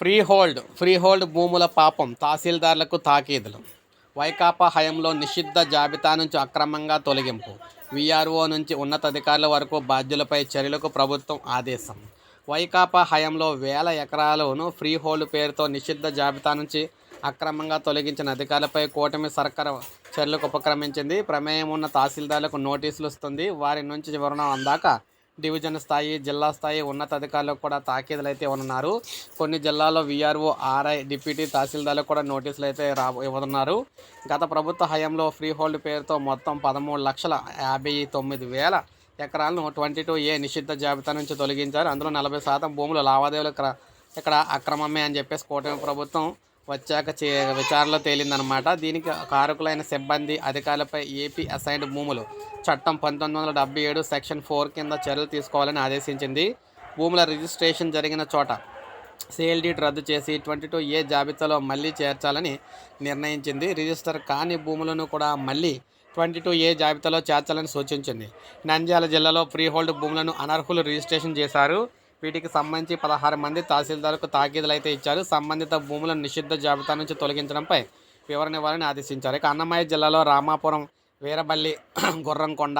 Free hold free hold భూముల పాపం తహసీల్దార్లకు తాకీదులు. వైకాపా హయంలో నిషిద్ధ జాబితా నుంచి అక్రమంగా తొలగింపు. వీఆర్ఓ నుంచి ఉన్నతాధికారుల వరకు బాధ్యులపై చర్యలకు ప్రభుత్వం ఆదేశం. వైకాపా హయంలో వేల ఎకరాలను ఫ్రీ హోల్డ్ పేరుతో నిషిద్ధ జాబితా నుంచి అక్రమంగా తొలగించిన అధికారులపై కూటమి సర్కారు చర్యలకు ఉపక్రమించింది. ప్రమేయం ఉన్న తహసీల్దార్లకు నోటీసులు ఇస్తుంది వారి నుంచి వివరణ అందాక డివిజన్ స్థాయి జిల్లా స్థాయి ఉన్నతాధికారులకు కూడా తాకీదులు అయితే ఉన్నారు కొన్ని జిల్లాల్లో వీఆర్ఓ ఆర్ఐ డిప్యూటీ తహసీల్దార్లకు కూడా నోటీసులు అయితే రా ఇవ్వనున్నారు. గత ప్రభుత్వ హయాంలో ఫ్రీ హోల్డ్ పేరుతో మొత్తం పదమూడు లక్షల యాభై తొమ్మిది వేల ఎకరాలను ట్వంటీ టూ ఏ నిషిద్ధ జాబితా నుంచి తొలగించారు. అందులో నలభై శాతం భూములు లావాదేవీలు ఇక్కడ ఇక్కడ అక్రమమే అని చెప్పేసి కూటమి ప్రభుత్వం వచ్చాక చే విచారణలో తేలిందనమాట దీనికి కారకులైన సిబ్బంది అధికారులపై ఏపీ అసైన్డ్ భూములు చట్టం పంతొమ్మిది వందల డెబ్బై ఏడు సెక్షన్ ఫోర్ కింద చర్యలు తీసుకోవాలని ఆదేశించింది. భూముల రిజిస్ట్రేషన్ జరిగిన చోట సిఎల్డీట్ రద్దు చేసి ట్వంటీ టూ ఏ జాబితాలో మళ్ళీ చేర్చాలని నిర్ణయించింది. రిజిస్టర్ కాని భూములను కూడా మళ్ళీ ట్వంటీ టూ ఏ జాబితాలో చేర్చాలని సూచించింది. నంద్యాల జిల్లాలో ఫ్రీ హోల్డ్ భూములను అనర్హులు రిజిస్ట్రేషన్ చేశారు. వీటికి సంబంధించి పదహారు మంది తహసీల్దార్లకు తాకీదులు అయితే ఇచ్చారు. సంబంధిత భూములను నిషిద్ధ జాబితా నుంచి తొలగించడంపై వివరణ ఇవ్వాలని ఆదేశించారు. ఇక అన్నమయ్య జిల్లాలో రామాపురం వీరబల్లి గుర్రంకొండ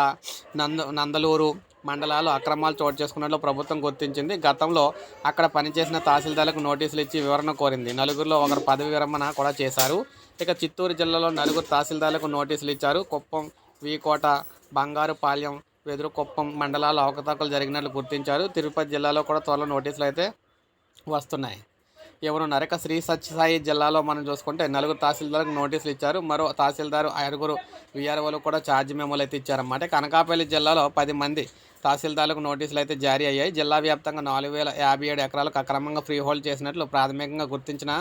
నంద నందలూరు మండలాలు అక్రమాలు చోటు చేసుకున్నట్లు ప్రభుత్వం గుర్తించింది. గతంలో అక్కడ పనిచేసిన తహసీల్దార్లకు నోటీసులు ఇచ్చి వివరణ కోరింది. నలుగురిలో ఒకరు పదవి విరమణ కూడా చేశారు. ఇక చిత్తూరు జిల్లాలో నలుగురు తహసీల్దార్లకు నోటీసులు ఇచ్చారు. కుప్పం వీకోట బంగారుపాలెం వెదురుకుప్పం మండలాల్లో అవకతవకలు జరిగినట్లు గుర్తించారు. తిరుపతి జిల్లాలో కూడా త్వరలో నోటీసులు అయితే వస్తున్నాయి. ఎవరు నరక శ్రీ సత్యసాయి జిల్లాలో మనం చూసుకుంటే నలుగురు తహసీల్దార్లకు నోటీసులు ఇచ్చారు. మరో తహసీల్దారు ఐదుగురు విఆర్ఓలు కూడా ఛార్జ్ మెమోలు అయితే ఇచ్చారన్నమాట. కనకాపల్లి జిల్లాలో పది మంది తహసీల్దార్లకు నోటీసులు అయితే జారీ అయ్యాయి. జిల్లా వ్యాప్తంగా నాలుగు వేల యాభై ఏడు ఎకరాలకు అక్రమంగా ఫ్రీ హోల్డ్ చేసినట్లు ప్రాథమికంగా గుర్తించిన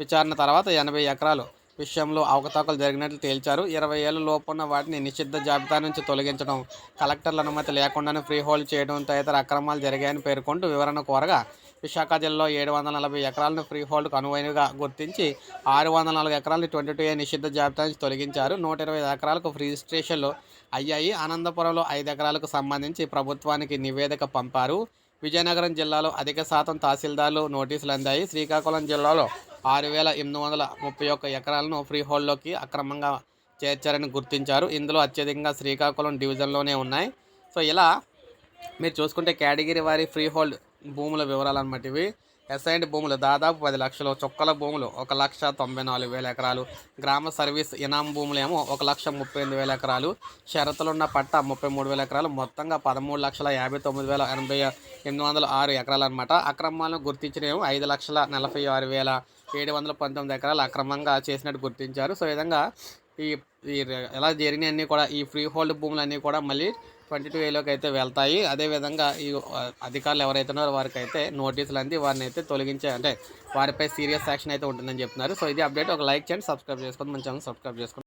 విచారణ తర్వాత ఎనభై ఎకరాలు విషయంలో అవకతవకలు జరిగినట్లు తేల్చారు. ఇరవై ఏళ్ళ లోపున్న వాటిని నిషిద్ధ జాబితా నుంచి తొలగించడం కలెక్టర్ల అనుమతి లేకుండానే ఫ్రీ హోల్డ్ చేయడం తదితర అక్రమాలు జరిగాయని పేర్కొంటూ వివరణ కోరగా విశాఖ జిల్లాలో ఏడు వందల నలభై ఎకరాలను ఫ్రీ హోల్డ్కు అనువైనగా గుర్తించి ఆరు వందల నాలుగు ఎకరాలను ట్వంటీ టూ ఏ నిషిద్ధ జాబితా నుంచి తొలగించారు. నూట ఇరవై ఎకరాలకు రిజిస్ట్రేషన్లు అయ్యాయి. అనంతపురంలో ఐదు ఎకరాలకు సంబంధించి ప్రభుత్వానికి నివేదిక పంపారు. విజయనగరం జిల్లాలో అధిక శాతం తహసీల్దార్లు నోటీసులు అందాయి. శ్రీకాకుళం జిల్లాలో ఆరు వేల ఎనిమిది వందల ముప్పై ఒక్క ఎకరాలను ఫ్రీ హోల్డ్లోకి అక్రమంగా చేర్చారని గుర్తించారు. ఇందులో అత్యధికంగా శ్రీకాకుళం డివిజన్లోనే ఉన్నాయి. సో ఇలా మీరు చూసుకుంటే కేటగిరీ వారి ఫ్రీ హోల్డ్ భూముల వివరాలు అనమాట ఇవి. అసైన్డ్ భూములు దాదాపు పది లక్షలు చొక్కల భూములు ఒక లక్ష తొంభై నాలుగు వేల ఎకరాలు గ్రామ సర్వీస్ ఇనాం భూములు ఏమో ఒక లక్ష ముప్పై ఎనిమిది వేల ఎకరాలు షరతులున్న పట్ట ముప్పై మూడు వేల ఎకరాలు మొత్తంగా పదమూడు లక్షల యాభై తొమ్మిది వేల ఎనభై ఎనిమిది వందల ఆరు ఎకరాలు అనమాట అక్రమాలను గుర్తించినవి ఐదు లక్షల నలభై ఆరు వేల ఏడు వందల పంతొమ్మిది ఎకరాలు అక్రమంగా చేసినట్టు గుర్తించారు. సో ఈ విధంగా ఈ ఈ ఎలా జరిగినవన్నీ కూడా ఈ ఫ్రీ హోల్డ్ భూములన్నీ కూడా మళ్ళీ ట్వంటీ టూ ఏలోకి అయితే వెళ్తాయి. అదేవిధంగా ఈ అధికారులు ఎవరైతే ఉన్నారో వారికి అయితే నోటీసులు అంది వారిని అయితే తొలగించే అంటే వారిపై సీరియస్ యాక్షన్ అయితే ఉంటుందని చెప్తున్నారు. సో ఇది అప్డేట్. ఒక లైక్ చేయండి సబ్స్క్రైబ్ చేసుకోండి. మంచి సబ్స్క్రైబ్ చేసుకోండి.